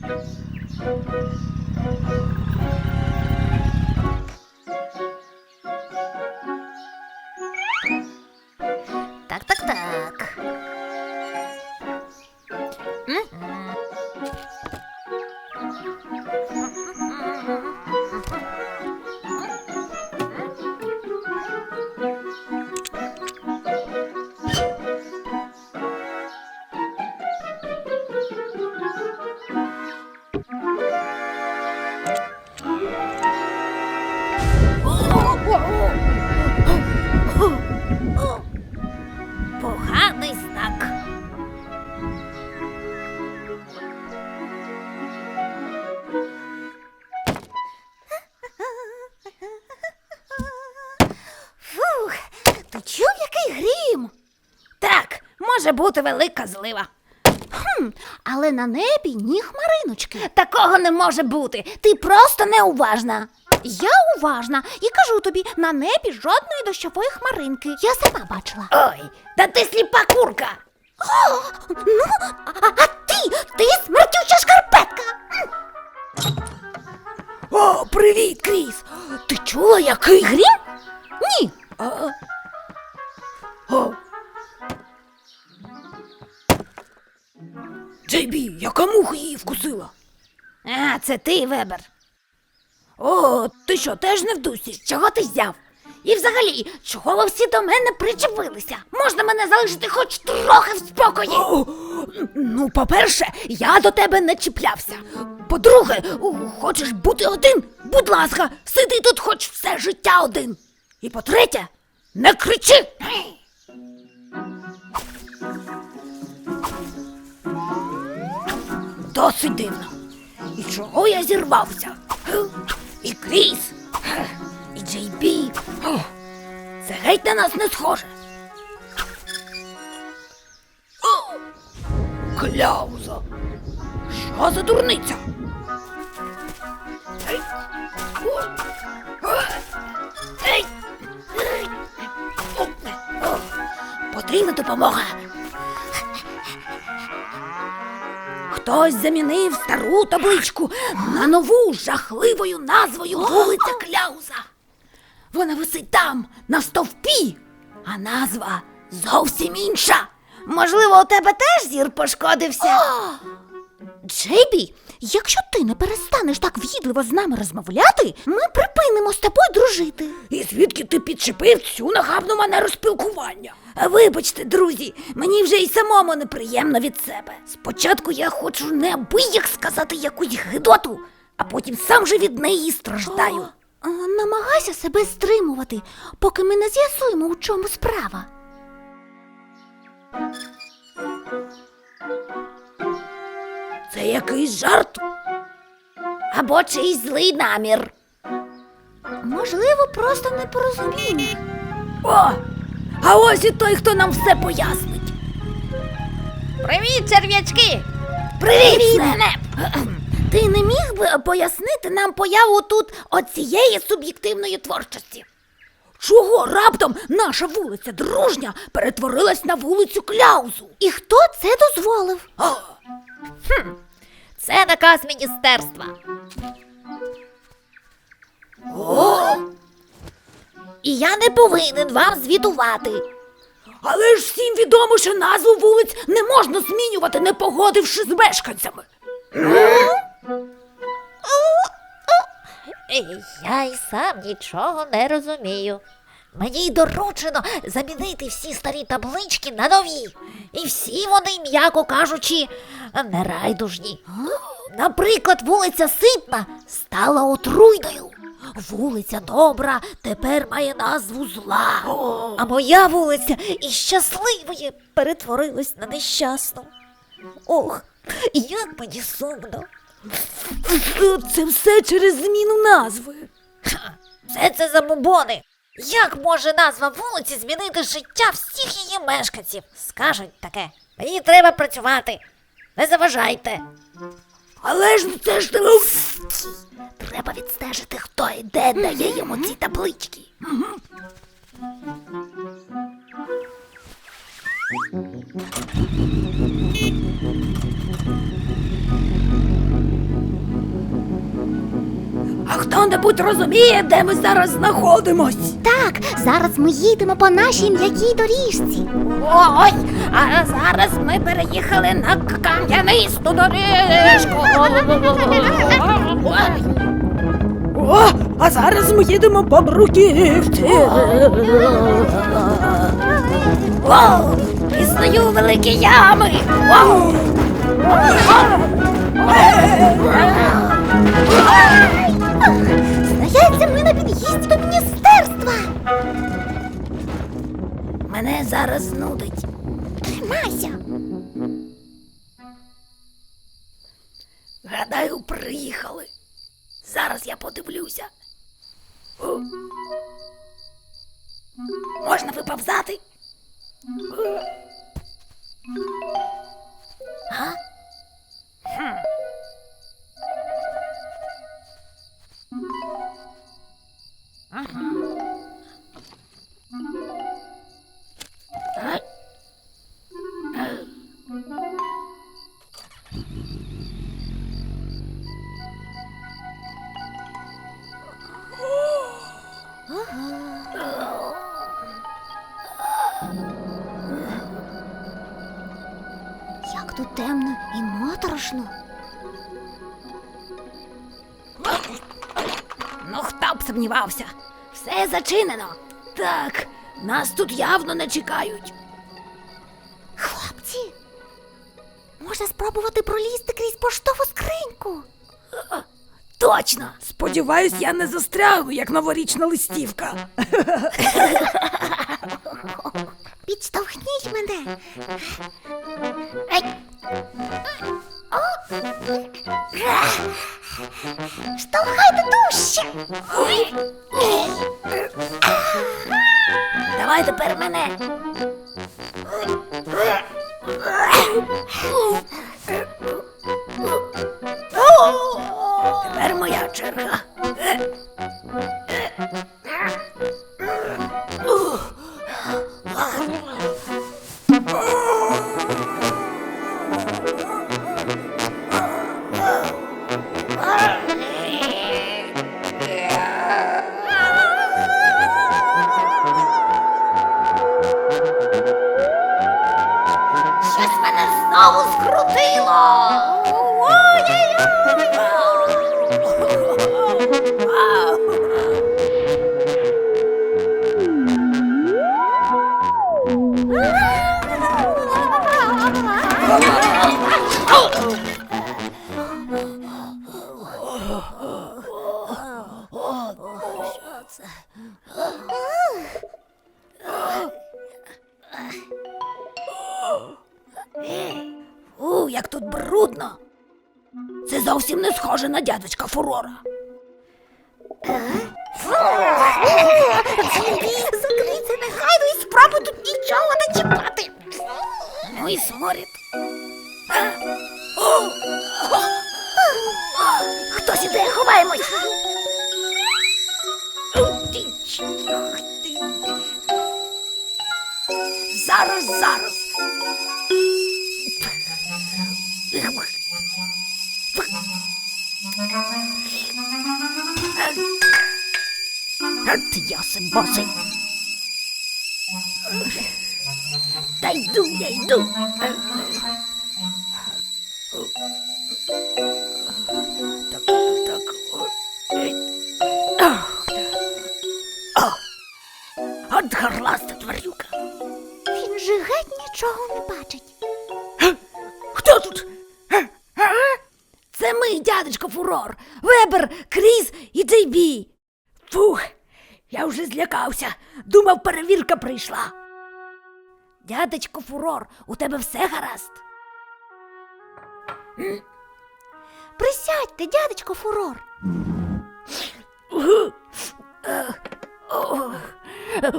Так, може бути велика злива. Хм, але на небі ні хмариночки. Такого не може бути. Ти просто неуважна. Я уважна і кажу тобі, на небі жодної дощової хмаринки. Я сама бачила. Ой, та ти сліпа курка. О, ну, а, а ти, ти смертюча шкарпетка. О, привіт, Кріс. Ти чула, який грім? Ні. О. Джейбі, яка муха її вкусила? А, це ти, Вебер. О, ти що, теж не в дусі? Чого ти взяв? І взагалі, чого ви всі до мене причепилися? Можна мене залишити хоч трохи в спокої? ну, по-перше, я до тебе не чіплявся. По-друге, хочеш бути один? Будь ласка, сиди тут хоч все життя один. І по-третє, не кричи. Досить дивно. І чого я зірвався? І Кріс, і Джейбі. Ге? Це геть на нас не схоже. О! Що за дурниця? Потрібна допомога. Хтось замінив стару табличку на нову жахливою назвою вулиця Кляуза. Вона висить там, на стовпі, а назва зовсім інша. Можливо, у тебе теж зір пошкодився. Джейбі, якщо ти не перестанеш так в'їдливо з нами розмовляти, ми припинимо з тобою дружити. І звідки ти підчепив цю нахабну манеру спілкування? Вибачте, друзі, мені вже й самому неприємно від себе. Спочатку я хочу неабияк сказати якусь гидоту, а потім сам же від неї страждаю. намагайся себе стримувати, поки ми не з'ясуємо, у чому справа. Це якийсь жарт? Або чийсь злий намір. Можливо, просто непорозуміння. О! А ось і той, хто нам все пояснить. Привіт, черв'ячки! Привіт, Снеп! Ти не міг би пояснити нам появу тут оцієї суб'єктивної творчості? Чого раптом наша вулиця дружня перетворилась на вулицю Кляузу? І хто це дозволив? О, Це наказ міністерства. І я не повинен вам звітувати. Але ж всім відомо, що назву вулиць не можна змінювати, не погодивши з мешканцями. Я й сам нічого не розумію. Мені доручено замінити всі старі таблички на нові. І всі вони, м'яко кажучи, нерайдужні. Наприклад, вулиця Ситна стала отруйною. Вулиця Добра тепер має назву зла. А моя вулиця із щасливої перетворилась на нещасну. Ох, як мені сумно. Це все через зміну назви. Все це забобони. Як може назва вулиці змінити життя всіх її мешканців? Скажуть таке. Мені треба працювати. Не заважайте. Але ж це ж треба відстежити, хто і де дає йому ці таблички. Хто-небудь розуміє, де ми зараз знаходимось? Так, зараз ми їдемо по нашій м'якій доріжці. Ой, а зараз ми переїхали на кам'янисту доріжку. О, а зараз ми їдемо по бруківці. О, пізнаю великі ями. О, Здається, ми на під'їзді до міністерства. Мене зараз знудить. Тримайся. Гадаю, приїхали. Зараз я подивлюся. О. Можна виповзати? А? Хм. Ага. Сумнівався? Все зачинено. Так, нас тут явно не чекають. Хлопці, можна спробувати пролізти крізь поштову скриньку. Точно! Сподіваюсь, я не застрягну, як новорічна листівка. Підштовхніть мене. Ей, Штовхайте дужче. давай тепер мене. І тут нічого не чіпати. Ну і сморід. Хтось іде, ховаємось. Зараз, зараз. Ясен босий. Та йду, я йду. Так, так. От горласта тварюка. Він же геть нічого не бачить. Хто тут? Це ми, дядечко Фурор, Вебер, Кріс і Джейбі. Фух, я вже злякався. Думав, перевірка прийшла. Дядечко Фурор, у тебе все гаразд? Присядьте, дядечко Фурор.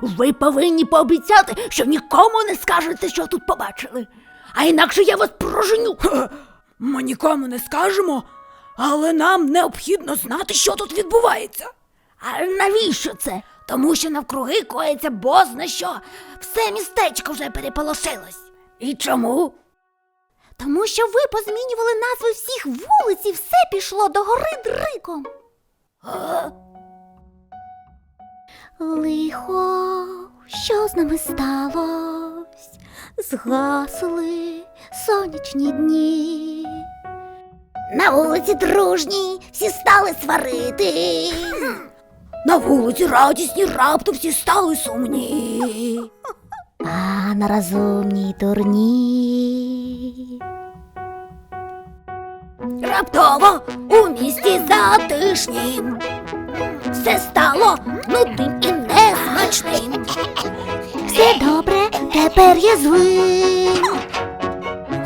Ви повинні пообіцяти, що нікому не скажете, що тут побачили. А інакше я вас проженю. Ми нікому не скажемо, але нам необхідно знати, що тут відбувається. А навіщо це? Тому що навкруги коїться бозна що. Все містечко вже переполошилось. І чому? Тому що ви позмінювали назви всіх вулиць і все пішло до гори дриком. Лихо, що з нами сталось? Згасли сонячні дні. На вулиці дружній всі стали сварити. На вулиці радісні раптом всі стали сумні. А на розумній дурні. Раптово у місті затишнім все стало нудним і несмачним. Все добре, тепер я злим.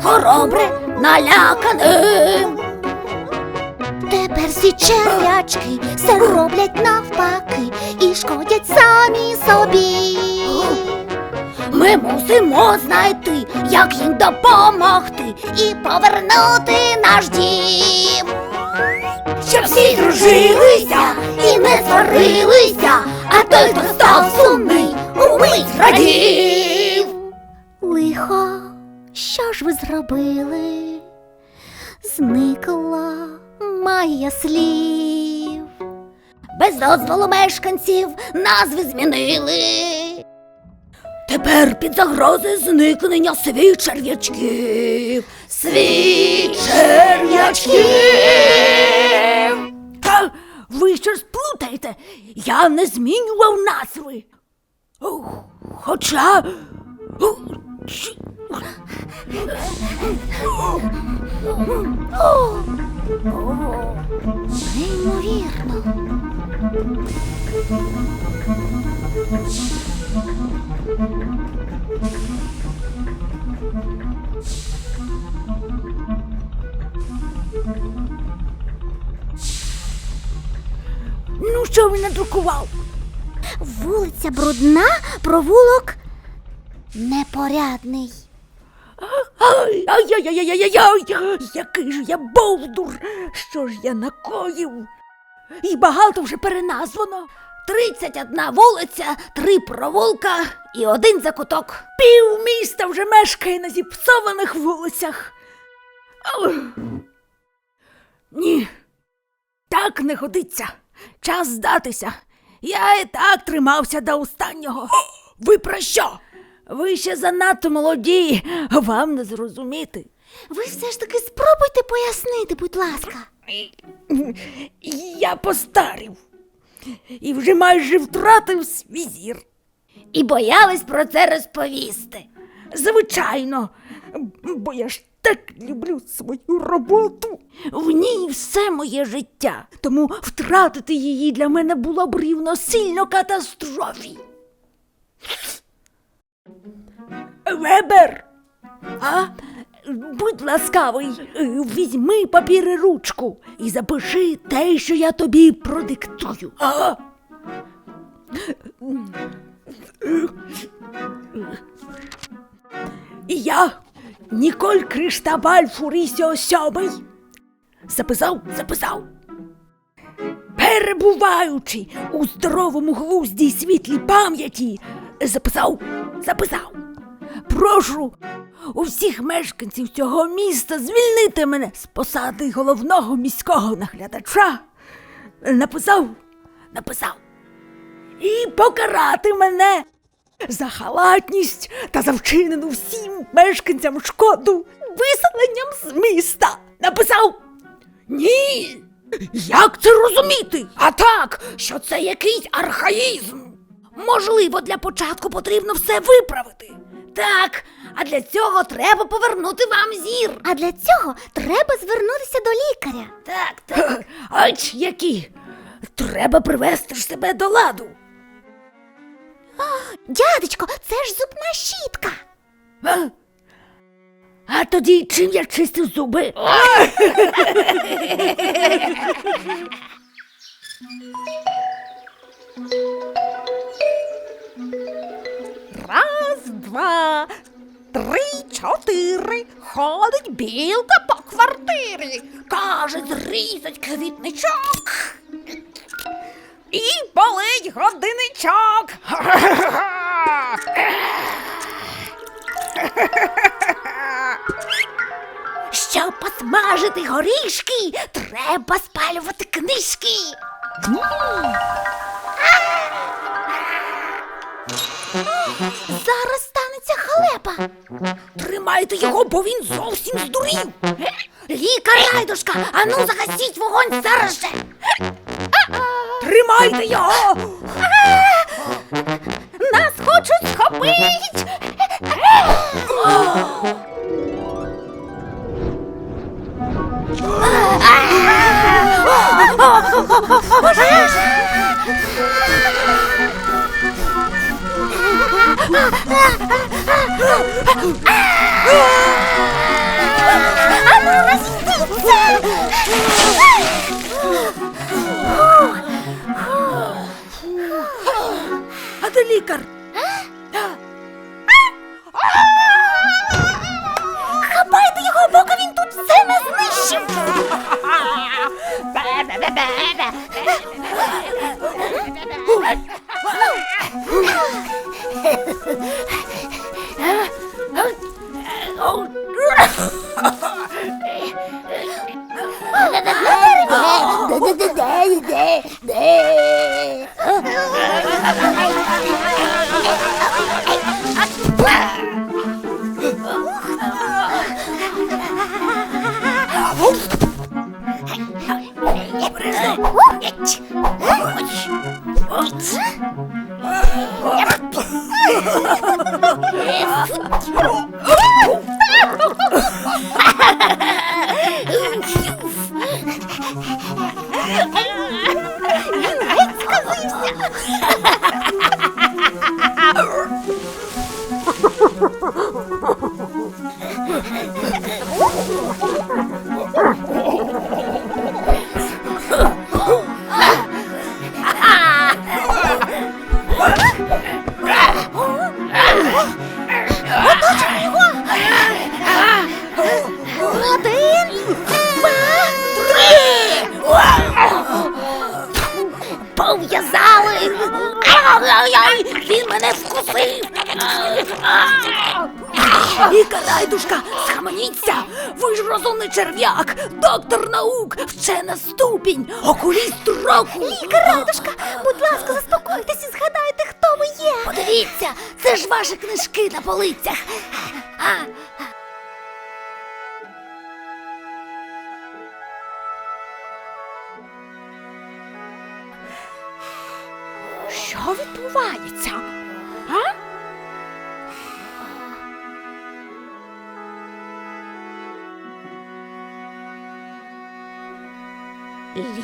Хоробре наляканим. Тепер черв'ячки все роблять навпаки і шкодять самі собі. Ми мусимо знайти, як їм допомогти і повернути наш дім. Щоб всі дружилися і не сварилися, а той, хто став сумний, умить радів. Лихо, що ж ви зробили? Зникла майя слів. Без дозволу мешканців назви змінили. Тепер під загрозою зникнення свій черв'ячків. Свій черв'ячків. Та ви що сплутаєте? Я не змінював назви. Хоча. Неймовірно. Ну, що він надрукував? Вулиця брудна, провулок непорядний. Ай, ай-яй-яй-яй-яй, який ж я бовдур, що ж я накоїв? І багато вже переназвано. Тридцять одна вулиця, три провулка і один закуток. Пів міста вже мешкає на зіпсованих вулицях. Ау. Ні, так не годиться. Час здатися. Я і так тримався до останнього. Ви про що? Ви ще занадто молоді, вам не зрозуміти. Ви все ж таки спробуйте пояснити, будь ласка. Я постарів і вже майже втратив свій зір. І боялись про це розповісти. Звичайно, бо я ж так люблю свою роботу. В ній все моє життя, тому втратити її для мене було б рівно сильно катастрофі. Вебер, а? Будь ласкавий, е, візьми папір і ручку і запиши те, що я тобі продиктую. А? Я, Ніколь Криштабаль Фурісіо Сьомий. Записав, записав. Перебуваючи у здоровому глузді й світлій пам'яті, записав, записав. Прошу у всіх мешканців цього міста звільнити мене з посади головного міського наглядача. Написав, написав. І покарати мене за халатність та за вчинену всім мешканцям шкоду виселенням з міста. Написав. Ні. Як це розуміти? А так, що це якийсь архаїзм. Можливо, для початку потрібно все виправити. Так, а для цього треба повернути вам зір. А для цього треба звернутися до лікаря. Так, так. Ач які. Треба привести ж себе до ладу. Дядечко, це ж зубна щітка. А, а тоді чим я чистив зуби? Горішки, треба спалювати книжки. Зараз станеться халепа. Тримайте його, бо він зовсім здурів. Лікар райдушка, ану загасіть вогонь зараз же. Тримайте його! Нас хочуть схопить! А де лікар? ba ba ba ba Один, наук, на ступінь, окуліст року. Лікар радушка, будь ласка, заспокойтесь і згадайте, хто ви є. Подивіться, це ж ваші книжки на полицях. А,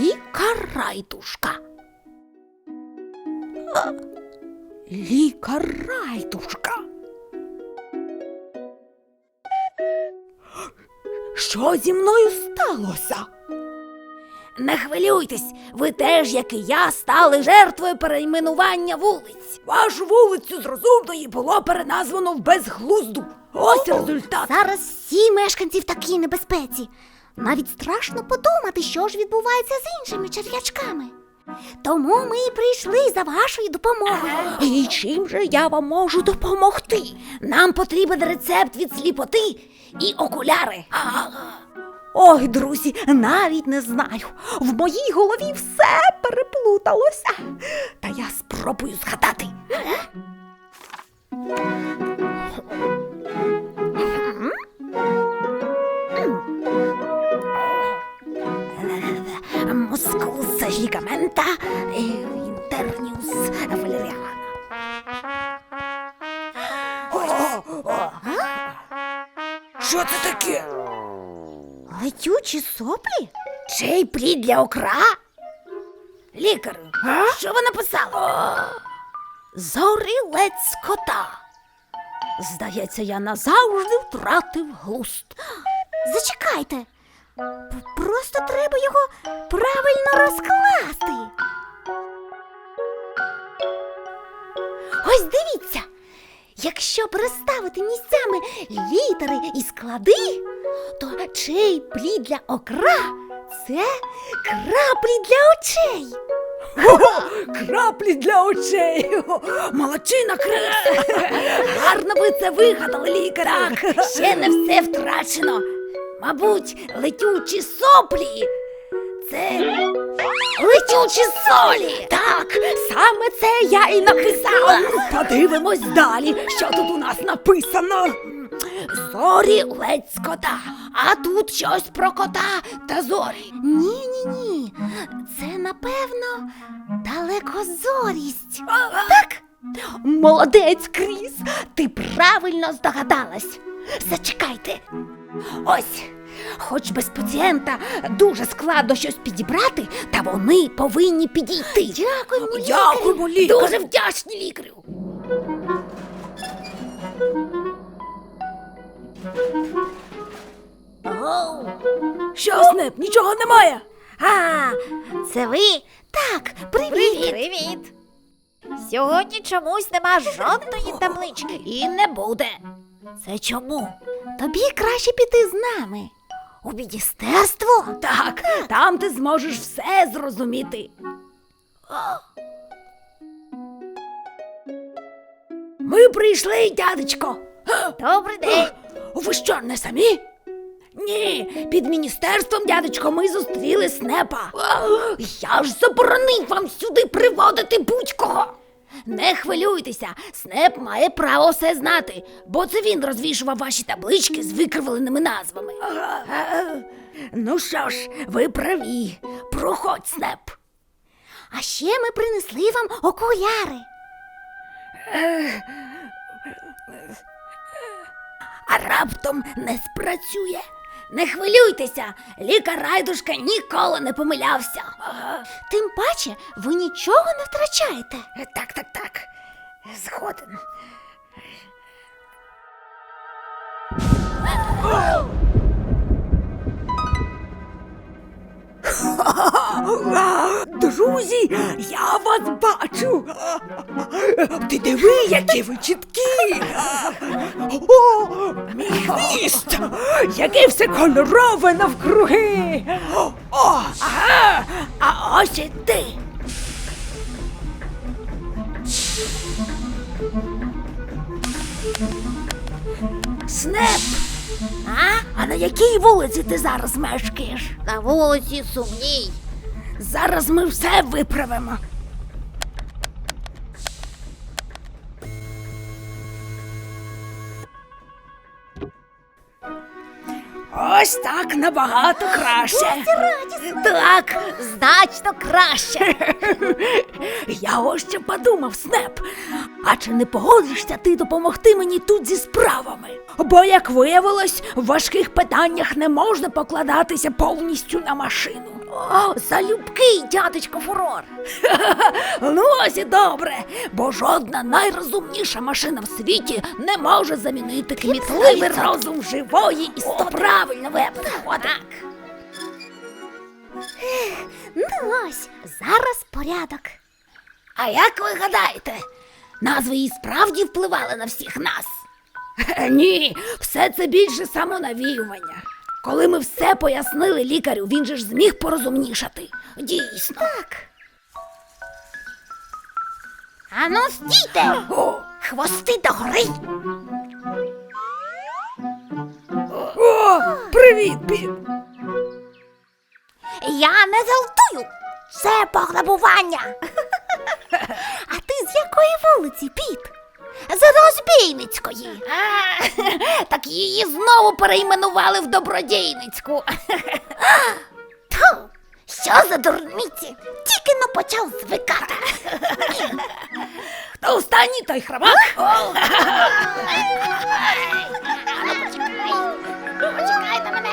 лікар райдушка. А, Лікар райдушка. Що зі мною сталося? Не хвилюйтесь, ви теж, як і я, стали жертвою перейменування вулиць. Вашу вулицю з розумної було переназвано в безглузду. Ось результат. Зараз всі мешканці в такій небезпеці. Навіть страшно подумати, що ж відбувається з іншими черв'ячками. Тому ми і прийшли за вашою допомогою. І чим же я вам можу допомогти? Нам потрібен рецепт від сліпоти і окуляри. Ой, друзі, навіть не знаю. В моїй голові все переплуталося. Та я спробую згадати. Мускулус гігамента інтерніус валеріана. Що це таке? Летючі соплі? Чий плід для окра? Лікарю, що ви написали? Зорілець кота. Здається, я назавжди втратив глузд. Зачекайте. Просто треба його правильно розкласти. Ось дивіться. Якщо переставити місцями літери і склади, то чий плід для окра це краплі для очей. Краплі для очей. Молодчина, Крис. Гарно ви це вигадали, лікаря. Ще не все втрачено. Мабуть, летючі соплі. це летючі солі. Так, саме це я і написала. Подивимось далі, що тут у нас написано. Зорі ледь з кота. А тут щось про кота та зорі. Ні, ні, ні. Це напевно далекозорість. Так? Молодець, Кріс, ти правильно здогадалась. Зачекайте. Ось, хоч без пацієнта дуже складно щось підібрати, та вони повинні підійти. Дякуємо, лікарю. Дякуємо, лікарю. Дуже вдячні лікарю. Оу. Що, Снеп, нічого немає? А, це ви? Так, привіт. Привіт. Сьогодні чомусь нема жодної таблички. І не буде. Це чому? Тобі краще піти з нами. У міністерство? Так, там ти зможеш все зрозуміти. Ми прийшли, дядечко. Добрий день. Ви що, не самі? Ні, під міністерством, дядечко, ми зустріли снепа. Я ж заборонив вам сюди приводити будь-кого. Не хвилюйтеся, снеп має право все знати, бо це він розвішував ваші таблички з викривленими назвами. Ну що ж, ви праві. Проходь, снеп. А ще ми принесли вам окуляри. а раптом не спрацює. Не хвилюйтеся, лікар райдушка ніколи не помилявся. Тим паче, ви нічого не втрачаєте. Так, так, так. Згоден. Друзі, я вас бачу. Ти диви, які ви чіткі. О, хвіст! Яке все кольорове навкруги. О, ага, а ось і ти. Снеп! А? А на якій вулиці ти зараз мешкаєш? На вулиці сумній. Зараз ми все виправимо. Ось так набагато краще. Так, Значно краще. я ось ще подумав, Снеп. А чи не погодишся ти допомогти мені тут зі справами? Бо, як виявилось, в важких питаннях не можна покладатися повністю на машину. О, залюбки, дядечко фурор. ну ось і добре, бо жодна найрозумніша машина в світі не може замінити кмітливий розум живої істоти. Правильно веб. Так. Ну ось, зараз порядок. А як ви гадаєте, назви і справді впливали на всіх нас? Ні, все це більше самонавіювання. Коли ми все пояснили лікарю, він же ж зміг порозумнішати. Дійсно. Так. Ану, стійте! О, Хвости догори! о, привіт, Піт. Я не залтую! Це пограбування! А ти з якої вулиці, Піт? з розбійницької. А, так її знову перейменували в добродійницьку. Ту, що за дурниці? Тільки но почав звикати. Хто останній, той хромак? Почекай, почекайте мене.